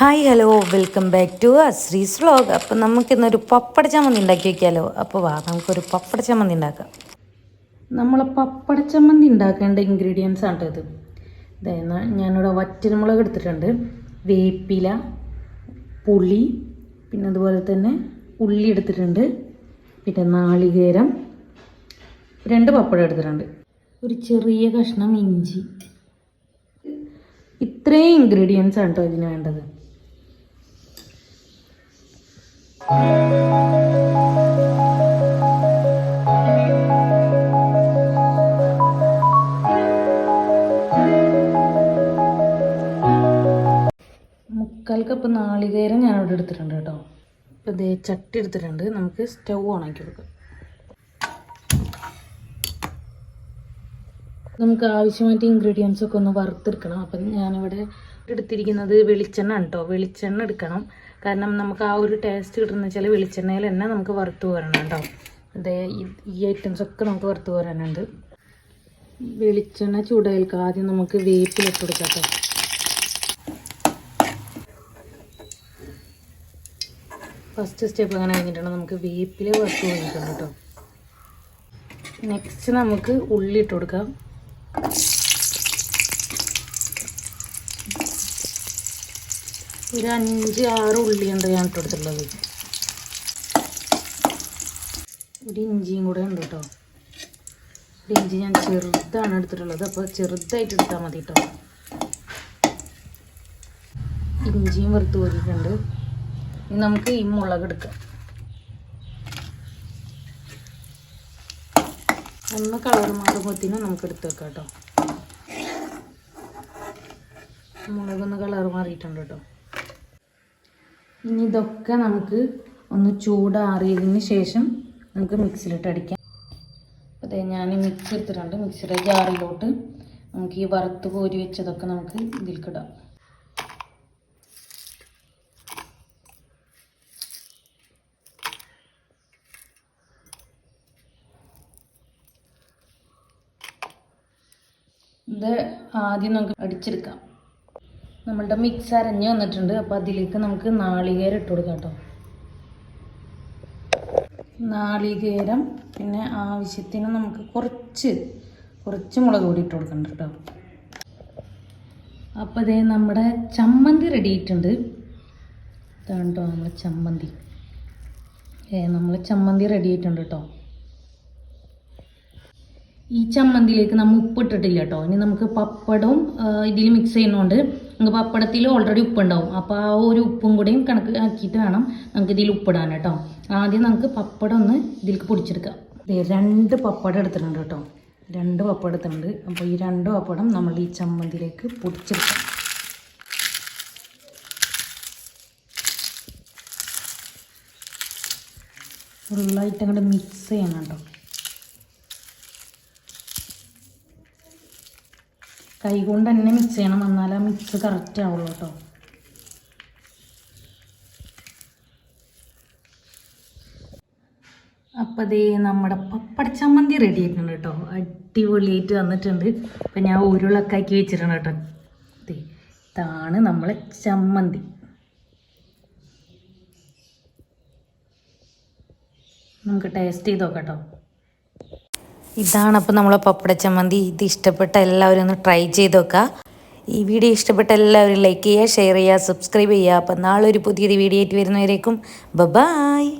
Hi hello welcome back to Ashri's vlog appam നമുക്കിന്നൊരു പപ്പട ചമ്മന്തി ഉണ്ടാക്കി വയ്ക്കാമല്ലോ അപ്പോൾ വാ നമുക്കൊരു പപ്പട ചമ്മന്തി ഉണ്ടാക്കാം. നമ്മൾ പപ്പട ചമ്മന്തി ഉണ്ടാക്കേണ്ട ഇൻഗ്രീഡിയൻസ് ആണ് ഇത്. ഇതായിരുന്നു ഞാനിവിടെ വറ്റൽമുളക് എടുത്തിട്ടുണ്ട്. വേപ്പില പുളി പിന്നെ അതുപോലെ തന്നെ ഉള്ളി എടുത്തിട്ടുണ്ട്. പിന്നെ നാളികേരം. രണ്ട് പപ്പടം എടുത്തിട്ടുണ്ട്. ഒരു ചെറിയ കഷ്ണം ഇഞ്ചി. ഇത്രയും ഇൻഗ്രീഡിയൻസ് ആണ് കേട്ടോ ഇതിന് വേണ്ടത്. മുക്കാൽ കപ്പ് നാളികേരം ഞാൻ അവിടെ എടുത്തിട്ടുണ്ട് കേട്ടോ. ഇപ്പോൾ ഇതേ ചട്ടി എടുത്തിട്ടുണ്ട്. നമുക്ക് സ്റ്റൗ ഓണാക്കി കൊടുക്കാം. നമുക്ക് ആവശ്യമായിട്ട് ഇൻഗ്രീഡിയൻസ് ഒക്കെ ഒന്ന് വറുത്തെടുക്കണം. അപ്പം ഞാനിവിടെ എടുത്തിരിക്കുന്നത് വെളിച്ചെണ്ണ കേട്ടോ വെളിച്ചെണ്ണ എടുക്കണം. കാരണം നമുക്ക് ആ ഒരു ടേസ്റ്റ് കിട്ടുന്ന വെച്ചാൽ വെളിച്ചെണ്ണയിൽ തന്നെ നമുക്ക് വറുത്ത് പോരണം കേട്ടോ അതേ ഈ ഐറ്റംസ് ഒക്കെ നമുക്ക് വറുത്ത് പോരാനുണ്ട് വെളിച്ചെണ്ണ ചൂടായിൽക്ക് ആദ്യം നമുക്ക് വേപ്പിലിട്ട് കൊടുക്കാം കേട്ടോ ഫസ്റ്റ് സ്റ്റെപ്പ് അങ്ങനെ കഴിഞ്ഞിട്ടാണ് നമുക്ക് വേപ്പില വറുത്ത് കഴിഞ്ഞിട്ടുണ്ട് കേട്ടോ നെക്സ്റ്റ് നമുക്ക് ഉള്ളി ഇട്ട് കൊടുക്കാം. ഒരു അഞ്ച് ആറ് ഉള്ളിയുണ്ട് ഞാൻ ഇട്ട് കൊടുത്തിട്ടുള്ളത്. ഒരു ഇഞ്ചിയും കൂടെ ഉണ്ട് കേട്ടോ ഒരു ഇഞ്ചി ഞാൻ ചെറുതാണ് എടുത്തിട്ടുള്ളത്. അപ്പോൾ ചെറുതായിട്ട് എടുത്താൽ മതി കേട്ടോ ഇഞ്ചിയും വറുത്ത് കോരിയിട്ടുണ്ട്. ഇനി നമുക്ക് ഈ മുളക് എടുക്കാം. ഒന്ന് കളർ മാറുമ്പോഴത്തേനും നമുക്ക് എടുത്ത് വെക്കാം കേട്ടോ മുളകൊന്ന് കളർ മാറിയിട്ടുണ്ട് കേട്ടോ ഇനി ഇതൊക്കെ നമുക്ക് ഒന്ന് ചൂടാറിയതിന് ശേഷം നമുക്ക് മിക്സിയിലിട്ട് അടിക്കാം. അതെ ഞാൻ മിക്സി എടുത്തിട്ടുണ്ട്. മിക്സിയുടെ ജാറിലോട്ട് നമുക്ക് ഈ വറുത്ത് കോരി വെച്ചതൊക്കെ നമുക്ക് ഇതിൽക്കിടാം. ഇത് ആദ്യം നമുക്ക് അടിച്ചെടുക്കാം. നമ്മളുടെ മിക്സ് അരഞ്ഞ് വന്നിട്ടുണ്ട്. അപ്പോൾ അതിലേക്ക് നമുക്ക് നാളികേരം ഇട്ട് കൊടുക്കാം കേട്ടോ. നാളികേരം പിന്നെ ആവശ്യത്തിന് നമുക്ക് കുറച്ച് കുറച്ച് മുളക് പൊടി ഇട്ട് കൊടുക്കണ്ട കേട്ടോ. അപ്പോൾ ഇതേ നമ്മുടെ ചമ്മന്തി റെഡി ആയിട്ടുണ്ട്. ഇതാണ് കേട്ടോ നമ്മുടെ ചമ്മന്തി. ഏ നമ്മൾ ചമ്മന്തി റെഡി ആയിട്ടുണ്ട് കേട്ടോ ഈ ചമ്മന്തിയിലേക്ക് നമ്മൾ ഉപ്പിട്ടിട്ടില്ല കേട്ടോ ഇനി നമുക്ക് പപ്പടവും ഇതിൽ മിക്സ് ചെയ്യുന്നതുകൊണ്ട് നമുക്ക് പപ്പടത്തിൽ ഓൾറെഡി ഉപ്പുണ്ടാവും. അപ്പോൾ ആ ഒരു ഉപ്പും കൂടെയും കണക്ക് ആക്കിയിട്ട് വേണം നമുക്ക് ഇതിൽ ഉപ്പിടാൻ കേട്ടോ ആദ്യം നമുക്ക് പപ്പടം ഒന്ന് ഇതിലേക്ക് പൊടിച്ചെടുക്കാം. രണ്ട് പപ്പടം എടുത്തിട്ടുണ്ട് കേട്ടോ രണ്ട് പപ്പടം എടുത്തിട്ടുണ്ട്. അപ്പോൾ ഈ രണ്ട് പപ്പടം നമ്മൾ ഈ ചമ്മന്തിയിലേക്ക് പൊടിച്ചെടുക്കാം. ഫുള്ളായിട്ട് അങ്ങോട്ട് മിക്സ് ചെയ്യണം കേട്ടോ കൈ കൊണ്ട് തന്നെ മിക്സ് ചെയ്യണം. എന്നാൽ ആ മിക്സ് കറക്റ്റ് ആവുള്ളൂ കേട്ടോ. അപ്പം അതേ നമ്മുടെ പപ്പടച്ചമ്മന്തി റെഡി ആയിട്ടുണ്ട് കേട്ടോ. അടിപൊളിയായിട്ട് വന്നിട്ടുണ്ട്. അപ്പം ഞാൻ ഉരുളൊക്കെ ആക്കി വെച്ചിട്ടുണ്ട് കേട്ടോ ഇതാണ് നമ്മളെ ചമ്മന്തി. നമുക്ക് ടേസ്റ്റ് ചെയ്ത് നോക്കാം കേട്ടോ. ഇതാണ് അപ്പോൾ നമ്മളെ പപ്പട ചമ്മന്തി. ഇത് ഇഷ്ടപ്പെട്ട എല്ലാവരും ഒന്ന് ട്രൈ ചെയ്ത് നോക്കുക ഈ വീഡിയോ ഇഷ്ടപ്പെട്ട എല്ലാവരും ലൈക്ക് ചെയ്യുക ഷെയർ ചെയ്യുക സബ്സ്ക്രൈബ് ചെയ്യുക. അപ്പോൾ നാളെ ഒരു പുതിയൊരു വീഡിയോ ആയിട്ട് വരുന്നവരേക്കും. ബ ബായ്